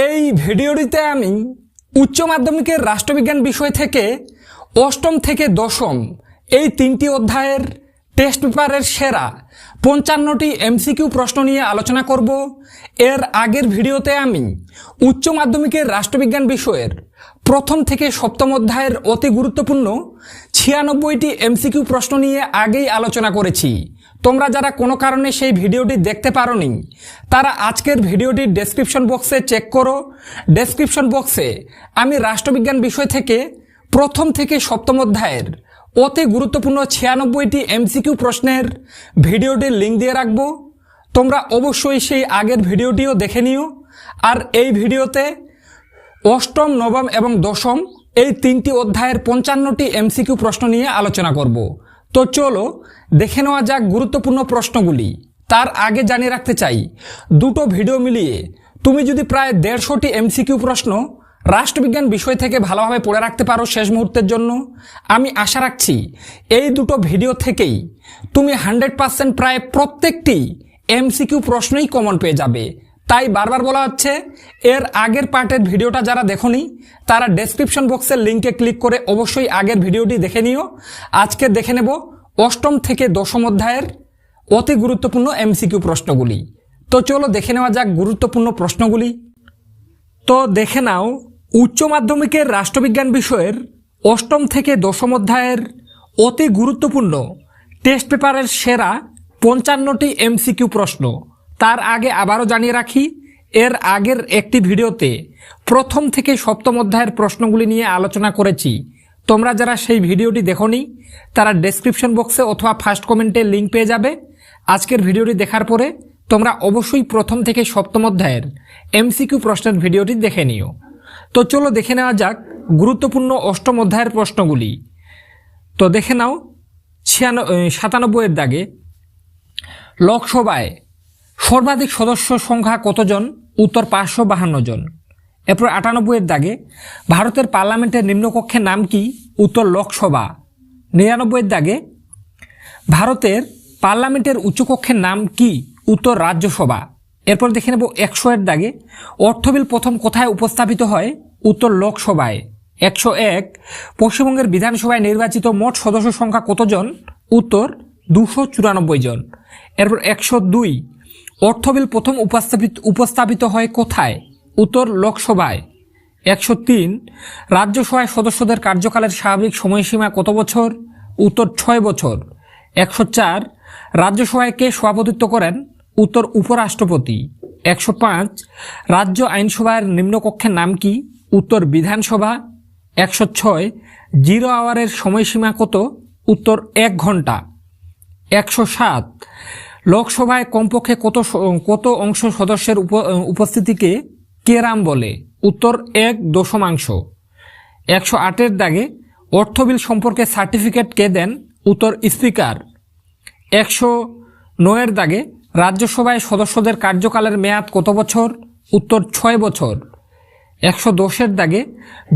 এই ভিডিওটিতে আমি উচ্চ মাধ্যমিকের রাষ্ট্রবিজ্ঞান বিষয় থেকে অষ্টম থেকে দশম এই তিনটি অধ্যায়ের টেস্ট পেপারের সেরা পঞ্চান্নটি এমসিকিউ প্রশ্ন নিয়ে আলোচনা করব। এর আগের ভিডিওতে আমি উচ্চ মাধ্যমিকের রাষ্ট্রবিজ্ঞান বিষয়ের প্রথম থেকে সপ্তম অধ্যায়ের অতি গুরুত্বপূর্ণ ছিয়ানব্বইটি এমসিকিউ প্রশ্ন নিয়ে আগেই আলোচনা করেছি। তোমরা যারা কোনো কারণে সেই ভিডিওটি দেখতে পারোনি, তারা আজকের ভিডিওটির ডেসক্রিপশন বক্সে চেক করো। ডেসক্রিপশন বক্সে আমি রাষ্ট্রবিজ্ঞান বিষয় থেকে প্রথম থেকে সপ্তম অধ্যায়ের অতি গুরুত্বপূর্ণ ছিয়ানব্বইটি এমসিকিউ প্রশ্নের ভিডিওটির লিঙ্ক দিয়ে রাখব। তোমরা অবশ্যই সেই আগের ভিডিওটিও দেখে নিও। আর এই ভিডিওতে অষ্টম, নবম এবং দশম এই তিনটি অধ্যায়ের পঞ্চান্নটি এমসিকিউ প্রশ্ন নিয়ে আলোচনা করব। তো চলো দেখে নেওয়া যাক গুরুত্বপূর্ণ প্রশ্নগুলি। তার আগে জানিয়ে রাখতে চাই, দুটো ভিডিও মিলিয়ে তুমি যদি প্রায় দেড়শোটি এমসিকিউ প্রশ্ন রাষ্ট্রবিজ্ঞান বিষয় থেকে ভালোভাবে পড়ে রাখতে পারো শেষ মুহূর্তের জন্য, আমি আশা রাখছি এই দুটো ভিডিও থেকেই তুমি হান্ড্রেড পার্সেন্ট প্রায় প্রত্যেকটি এমসিকিউ প্রশ্নই কমন পেয়ে যাবে। তাই বারবার বলা হচ্ছে, এর আগের পার্টের ভিডিওটা যারা দেখনি, তারা ডেসক্রিপশন বক্সের লিঙ্কে ক্লিক করে অবশ্যই আগের ভিডিওটি দেখে নিও। আজকে দেখে নেব অষ্টম থেকে দশম অধ্যায়ের অতি গুরুত্বপূর্ণ এমসিকিউ প্রশ্নগুলি। তো চলো দেখে নেওয়া যাক গুরুত্বপূর্ণ প্রশ্নগুলি। তো দেখে নাও, উচ্চ মাধ্যমিকের রাষ্ট্রবিজ্ঞান বিষয়ের অষ্টম থেকে দশম অধ্যায়ের অতি গুরুত্বপূর্ণ টেস্ট পেপারের সেরা পঞ্চান্নটি এমসিকিউ প্রশ্ন। তার আগে আবারও জানিয়ে রাখি, এর আগের একটি ভিডিওতে প্রথম থেকে সপ্তম অধ্যায়ের প্রশ্নগুলি নিয়ে আলোচনা করেছি। তোমরা যারা সেই ভিডিওটি দেখনি, তারা ডেসক্রিপশন বক্সে অথবা ফার্স্ট কমেন্টে লিঙ্ক পেয়ে যাবে। আজকের ভিডিওটি দেখার পরে তোমরা অবশ্যই প্রথম থেকে সপ্তম অধ্যায়ের এমসিকিউ প্রশ্নের ভিডিওটি দেখে নিও। তো চলো দেখে নেওয়া যাক গুরুত্বপূর্ণ অষ্টম অধ্যায়ের প্রশ্নগুলি। তো দেখে নাও, ছিয়ান সাতানব্বইয়ের দাগে লোকসভায় সর্বাধিক সদস্য সংখ্যা কতজন? উত্তর পাঁচশো বাহান্ন জন। এরপর আটানব্বইয়ের দাগে ভারতের পার্লামেন্টের নিম্নকক্ষের নাম কি? উত্তর লোকসভা। নিরানব্বইয়ের দাগে ভারতের পার্লামেন্টের উচ্চকক্ষের নাম কি? উত্তর রাজ্যসভা। এরপর দেখে নেব একশো এর দাগে অর্থবিল প্রথম কোথায় উপস্থাপিত হয়? উত্তর লোকসভায়। একশো এক পশ্চিমবঙ্গের বিধানসভায় নির্বাচিত মোট সদস্য সংখ্যা কতজন? উত্তর দুশো চুরানব্বই জন। এরপর একশো দুই অর্থবিল প্রথম উপস্থাপিত উপস্থাপিত হয় কোথায়? উত্তর লোকসভায়। একশো তিন, রাজ্যসভায় সদস্যদের কার্যকালের স্বাভাবিক সময়সীমা কত বছর? উত্তর ছয় বছর। একশো চার, রাজ্যসভায় কে সভাপতিত্ব করেন? উত্তর উপরাষ্ট্রপতি। একশো পাঁচ, রাজ্য আইনসভার নিম্নকক্ষের নাম কি? উত্তর বিধানসভা। একশো ছয়, জিরো আওয়ারের সময়সীমা কত? উত্তর এক ঘণ্টা। একশো সাত লোকসভায় কমপক্ষে কত কত অংশ সদস্যের উপ- উপস্থিতিকে কেরাম বলে? উত্তর এক দশমাংশ। একশো আটের দাগে অর্থবিল সম্পর্কে সার্টিফিকেট কে দেন? উত্তর স্পিকার। একশো নয়ের দাগে রাজ্যসভায় সদস্যদের কার্যকালের মেয়াদ কত বছর? উত্তর ছয় বছর। একশো দশের দাগে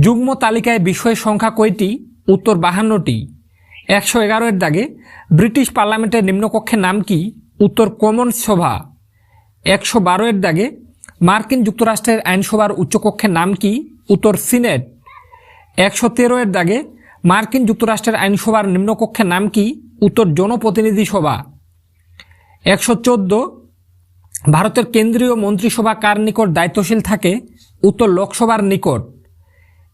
যুগ্ম তালিকায় বিষয় সংখ্যা কয়টি? উত্তর বাহান্নটি। একশো এগারোর দাগে ব্রিটিশ পার্লামেন্টের নিম্নকক্ষের নাম কি? উত্তর কমন সভা। একশো বারোয়ের দাগে মার্কিন যুক্তরাষ্ট্রের আইনসভার উচ্চকক্ষের নাম কি? উত্তর সিনেট। একশো তেরোয়ের দাগে মার্কিন যুক্তরাষ্ট্রের আইনসভার নিম্নকক্ষের নাম কি? উত্তর জনপ্রতিনিধি সভা। একশো চোদ্দ, ভারতের কেন্দ্রীয় মন্ত্রিসভা কার নিকট দায়িত্বশীল থাকে? উত্তর লোকসভার নিকট।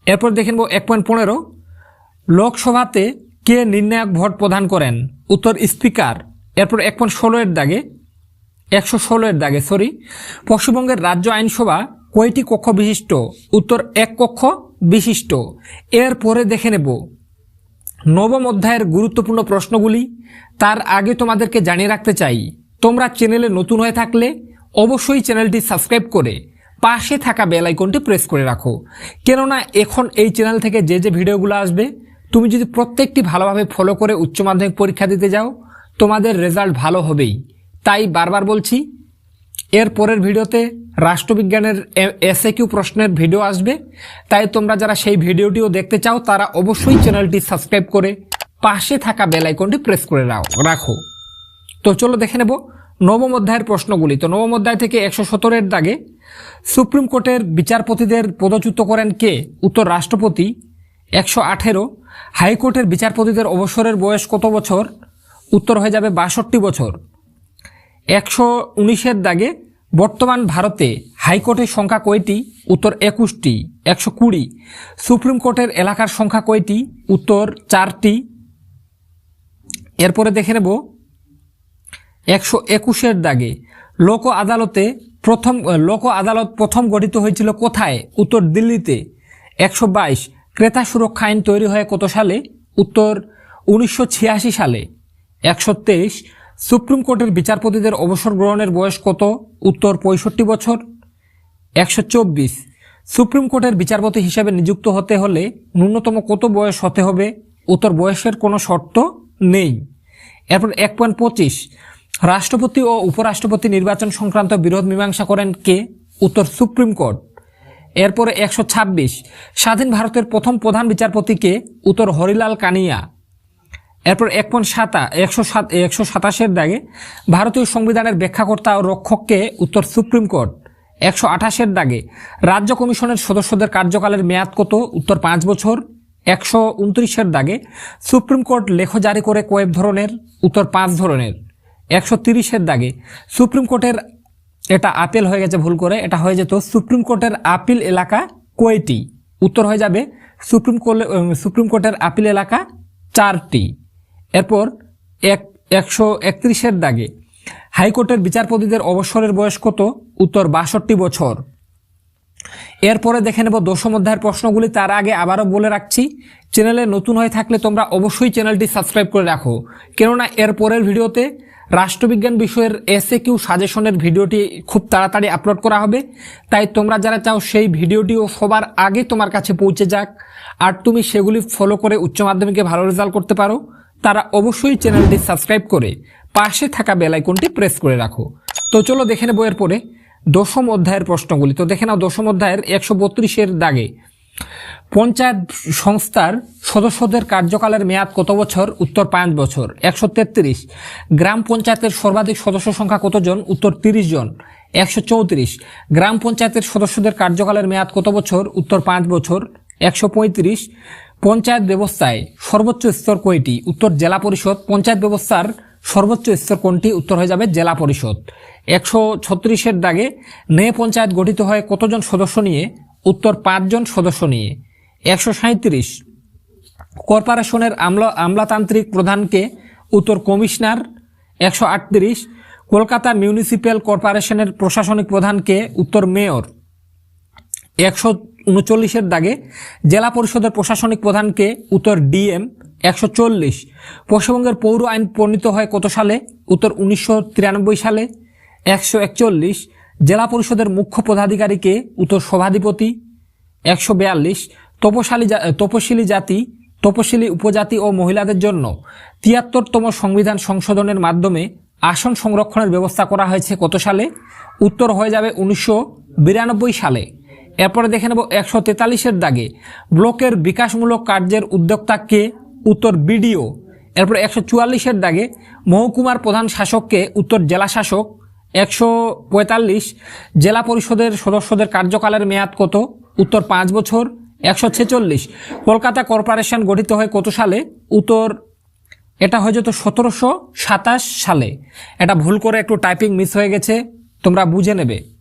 এরপর দেখে নেব এক পয়েন্ট পনেরো। লোকসভাতে কে নির্ণায়ক ভোট প্রদান করেন? উত্তর স্পিকার। এরপর এক পয়েন্ট ষোলো এর দাগে, একশো ষোলো এর দাগে সরি পশ্চিমবঙ্গের রাজ্য আইনসভা কয়টি কক্ষ বিশিষ্ট? উত্তর এক কক্ষ বিশিষ্ট। এরপরে দেখে নেব। নবম অধ্যায়ের গুরুত্বপূর্ণ প্রশ্নগুলি, তার আগে তোমাদেরকে জানিয়ে রাখতে চাই। তোমরা চ্যানেলে নতুন হয়ে থাকলে অবশ্যই চ্যানেলটি সাবস্ক্রাইব করে পাশে থাকা বেল আইকনটি প্রেস করে রাখো। কেননা এখন এই চ্যানেল থেকে যে যে ভিডিওগুলো আসবে, তুমি যদি প্রত্যেকটি ভালোভাবে ফলো করে উচ্চ মাধ্যমিক পরীক্ষা দিতে যাও তোমাদের রেজাল্ট ভালো হবেই। তাই বারবার বলছি, এর পরের ভিডিওতে রাষ্ট্রবিজ্ঞানের এসএ কিউ প্রশ্নের ভিডিও আসবে। তাই তোমরা যারা সেই ভিডিওটিও দেখতে চাও, তারা অবশ্যই চ্যানেলটি সাবস্ক্রাইব করে পাশে থাকা বেল আইকনটি প্রেস করে রাখো। তো চলো দেখে নেব নবম অধ্যায়ের প্রশ্নগুলি। তো নবম অধ্যায় থেকে একশো সতেরোর দাগে সুপ্রিম কোর্টের বিচারপতিদের পদচ্যুত করেন কে? উত্তর রাষ্ট্রপতি, একশো আঠেরো। হাইকোর্টের বিচারপতিদের অবসরের বয়স কত বছর? উত্তর হয়ে যাবে বাষট্টি বছর। একশো উনিশের দাগে বর্তমান ভারতে হাইকোর্টের সংখ্যা কয়টি? উত্তর একুশটি, একশো কুড়ি। সুপ্রিম কোর্টের এলাকার সংখ্যা কয়টি? উত্তর চারটি। এরপরে দেখে নেব, একশো একুশের দাগে লোক আদালতে প্রথম, লোক আদালত প্রথম গঠিত হয়েছিল কোথায়? উত্তর দিল্লিতে। একশো বাইশ, ক্রেতা সুরক্ষা আইন তৈরি হয় কত সালে? উত্তর উনিশশো ছিয়াশি সালে। একশো তেইশ, সুপ্রিম কোর্টের বিচারপতিদের অবসর গ্রহণের বয়স কত? উত্তর, পঁয়ষট্টি বছর। একশো চব্বিশ, সুপ্রিম কোর্টের বিচারপতি হিসেবে নিযুক্ত হতে হলে ন্যূনতম কত বয়স হতে হবে? উত্তর, বয়সের কোনো শর্ত নেই। এরপর এক পয়েন্ট পঁচিশ, রাষ্ট্রপতি ও উপরাষ্ট্রপতি নির্বাচন সংক্রান্ত বিরোধ মীমাংসা করেন কে? উত্তর, সুপ্রিম কোর্ট। এরপরে একশো ছাব্বিশ, স্বাধীন ভারতের প্রথম প্রধান বিচারপতিকে উত্তর, হরিলাল কানিয়া। এরপর এক পয়েন্ট সাতা, একশো সাত, একশো সাতাশের দাগে ভারতীয় সংবিধানের ব্যাখ্যাকর্তা ও রক্ষককে উত্তর সুপ্রিম কোর্ট। একশো আঠাশের দাগে রাজ্য কমিশনের সদস্যদের কার্যকালের মেয়াদ কত? উত্তর পাঁচ বছর। একশো উনত্রিশের দাগে সুপ্রিম কোর্ট লেখ জারি করে কয়েক ধরনের। উত্তর পাঁচ ধরনের। একশো তিরিশের দাগে সুপ্রিম কোর্টের এটা আপিল হয়ে গেছে ভুল করে। এটা হয়ে যেত সুপ্রিম কোর্টের আপিল এলাকা কয়টি? উত্তর হয়ে যাবে সুপ্রিম কোর্ট সুপ্রিম কোর্টের আপিল এলাকা চারটি। এরপর এক, একশো একত্রিশের দাগে হাইকোর্টের বিচারপতিদের অবসরের বয়স কত? উত্তর, বাষট্টি বছর। এরপরে দেখে নেব দশম অধ্যায়ের প্রশ্নগুলি। তার আগে আবারও বলে রাখছি, চ্যানেলে নতুন হয়ে থাকলে তোমরা অবশ্যই চ্যানেলটি সাবস্ক্রাইব করে রাখো। কেননা এর পরের ভিডিওতে রাষ্ট্রবিজ্ঞান বিষয়ের এসে কিউ সাজেশনের ভিডিওটি খুব তাড়াতাড়ি আপলোড করা হবে। তাই তোমরা যারা চাও সেই ভিডিওটিও সবার আগে তোমার কাছে পৌঁছে যাক। আর তুমি সেগুলি ফলো করে উচ্চ মাধ্যমিকে ভালো রেজাল্ট করতে পারো। তারা অবশ্যই চ্যানেলটি সাবস্ক্রাইব করে পাশে থাকা বেল আইকনটি প্রেস করে রাখো। তো চলো দেখে নেব এর পরে দশম অধ্যায়ের প্রশ্নগুলি। তো দেখে নাও, দশম অধ্যায়ের একশো বত্রিশের দাগে পঞ্চায়েত সংস্থার সদস্যদের কার্যকালের মেয়াদ কত বছর? উত্তর পাঁচ বছর। একশো তেত্রিশ। গ্রাম পঞ্চায়েতের সর্বাধিক সদস্য সংখ্যা কতজন? উত্তর তিরিশ জন। একশো চৌত্রিশ। গ্রাম পঞ্চায়েতের সদস্যদের কার্যকালের মেয়াদ কত বছর? উত্তর পাঁচ বছর। একশো পঁয়ত্রিশ। পঞ্চায়েত ব্যবস্থায় সর্বোচ্চ স্তর কয়টি, উত্তর জেলা পরিষদ। পঞ্চায়েত ব্যবস্থার সর্বোচ্চ স্তর কোনটি, উত্তর হয়ে যাবে জেলা পরিষদ। একশো ছত্রিশের দাগে নে পঞ্চায়েত গঠিত হয় কতজন সদস্য নিয়ে, উত্তর পাঁচজন সদস্য নিয়ে। একশো সাঁত্রিশ কর্পোরেশনের আমলা, আমলাতান্ত্রিক প্রধানকে উত্তর কমিশনার। একশো আটত্রিশ কলকাতা মিউনিসিপ্যাল কর্পোরেশনের প্রশাসনিক প্রধানকে উত্তর মেয়র। একশো উনচল্লিশের দাগে জেলা পরিষদের প্রশাসনিক প্রধানকে উত্তর ডিএম একশো চল্লিশ। পশ্চিমবঙ্গের পৌর আইন প্রণীত হয় কত সালে? উত্তর উনিশশো তিরানব্বই সালে একশো একচল্লিশ। জেলা পরিষদের মুখ্য পদাধিকারীকে উত্তর সভাধিপতি একশো বিয়াল্লিশ। তপশালী তপশিলি জাতি, তপশিলি উপজাতি ও মহিলাদের জন্য তিয়াত্তরতম সংবিধান সংশোধনের মাধ্যমে আসন সংরক্ষণের ব্যবস্থা করা হয়েছে কত সালে? উত্তর হয়ে যাবে উনিশশো বিরানব্বই সালে। এরপরে দেখে নেব একশো তেতাল্লিশের দাগে ব্লকের বিকাশমূলক কার্যের উদ্যোক্তা কে? উত্তর বিডিও। এরপর একশো চুয়াল্লিশের দাগে মহকুমার প্রধান শাসককে উত্তর জেলা শাসক। একশো পঁয়তাল্লিশ জেলা পরিষদের সদস্যদের কার্যকালের মেয়াদ কত? উত্তর পাঁচ বছর। একশো ছেচল্লিশ কলকাতা কর্পোরেশন গঠিত হয় কত সালে? উত্তর এটা হয়ে যেত সতেরোশো সাতাশ সালে। এটা ভুল করে একটু টাইপিং মিস হয়ে গেছে, তোমরা বুঝে নেবে।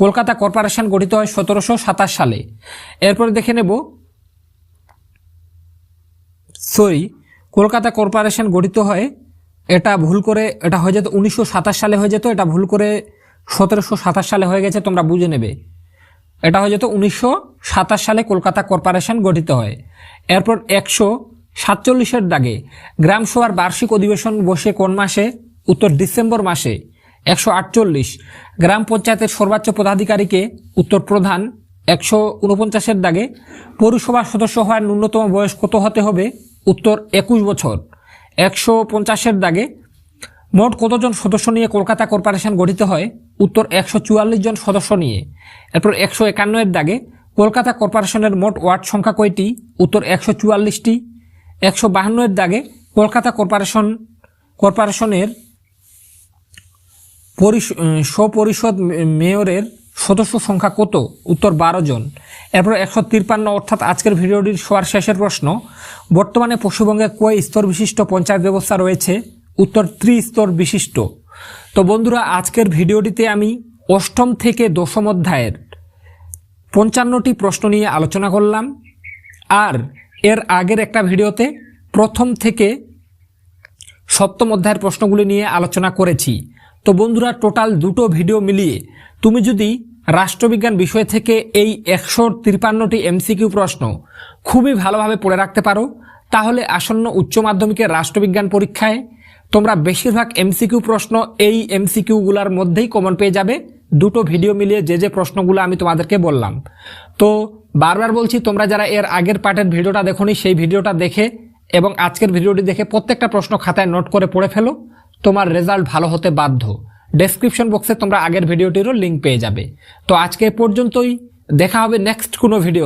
কলকাতা কর্পোরেশন গঠিত হয় সতেরোশো সাতাশ সালে। এরপরে দেখে নেব, সরি, কলকাতা কর্পোরেশন গঠিত হয়, এটা ভুল করে, এটা হয়ে যেত উনিশশো সাতাশ সালে হয়ে যেত, এটা ভুল করে সতেরোশো সাতাশ সালে হয়ে গেছে, তোমরা বুঝে নেবে। এটা হয়ে যেত উনিশশো সাতাশ সালে কলকাতা কর্পোরেশন গঠিত হয়। এরপর একশো সাতচল্লিশের দাগে গ্রামসভার বার্ষিক অধিবেশন বসে কোন মাসে? উত্তর ডিসেম্বর মাসে। একশো আটচল্লিশ। গ্রাম পঞ্চায়েতের সর্বোচ্চ পদাধিকারীকে উত্তর প্রধান একশো উনপঞ্চাশের দাগে পৌরসভার সদস্য হওয়ার ন্যূনতম বয়স কত হতে হবে? উত্তর, একুশ বছর। একশো পঞ্চাশের দাগে মোট কতজন সদস্য নিয়ে কলকাতা কর্পোরেশন গঠিত হয়? উত্তর, একশো চুয়াল্লিশ জন সদস্য নিয়ে। এরপর একশো একান্ন এর দাগে কলকাতা কর্পোরেশনের মোট ওয়ার্ড সংখ্যা কয়টি? উত্তর, একশো চুয়াল্লিশটি। একশো বাহান্ন এর দাগে কলকাতা কর্পোরেশন কর্পোরেশনের পরিষ- স্বপরিষদ মেয়রের সদস্য সংখ্যা কত? উত্তর বারো জন। এরপর একশো তিপ্পান্ন অর্থাৎ আজকের ভিডিওটির সবার শেষের প্রশ্ন, বর্তমানে পশ্চিমবঙ্গে কয় স্তর বিশিষ্ট পঞ্চায়েত ব্যবস্থা রয়েছে? উত্তর, ত্রিস্তর বিশিষ্ট। তো বন্ধুরা, আজকের ভিডিওটিতে আমি অষ্টম থেকে দশম অধ্যায়ের পঞ্চান্নটি প্রশ্ন নিয়ে আলোচনা করলাম। আর এর আগের একটা ভিডিওতে প্রথম থেকে সপ্তম অধ্যায়ের প্রশ্নগুলি নিয়ে আলোচনা করেছি। তো বন্ধুরা, টোটাল দুটো ভিডিও মিলিয়ে তুমি যদি রাষ্ট্রবিজ্ঞান বিষয় থেকে এই একশো তিপ্পান্নটি এমসিকিউ প্রশ্ন খুবই ভালোভাবে পড়ে রাখতে পারো, তাহলে আসন্ন উচ্চ মাধ্যমিকের রাষ্ট্রবিজ্ঞান পরীক্ষায় তোমরা বেশিরভাগ এমসিকিউ প্রশ্ন এই এমসিকিউগুলোর মধ্যেই কমন পেয়ে যাবে। দুটো ভিডিও মিলিয়ে যে যে প্রশ্নগুলো আমি তোমাদেরকে বললাম। তো বারবার বলছি, তোমরা যারা এর আগের পার্টের ভিডিওটা দেখোনি, সেই ভিডিওটা দেখে এবং আজকের ভিডিওটি দেখে প্রত্যেকটা প্রশ্ন খাতায় নোট করে পড়ে ফেলো। তোমার রেজাল্ট ভালো হতে বাধ্য। ডেসক্রিপশন বক্সে তোমরা আগের ভিডিওটিরও লিঙ্ক পেয়ে যাবে। তো আজকে পর্যন্তই। দেখা হবে নেক্সট কোনো ভিডিও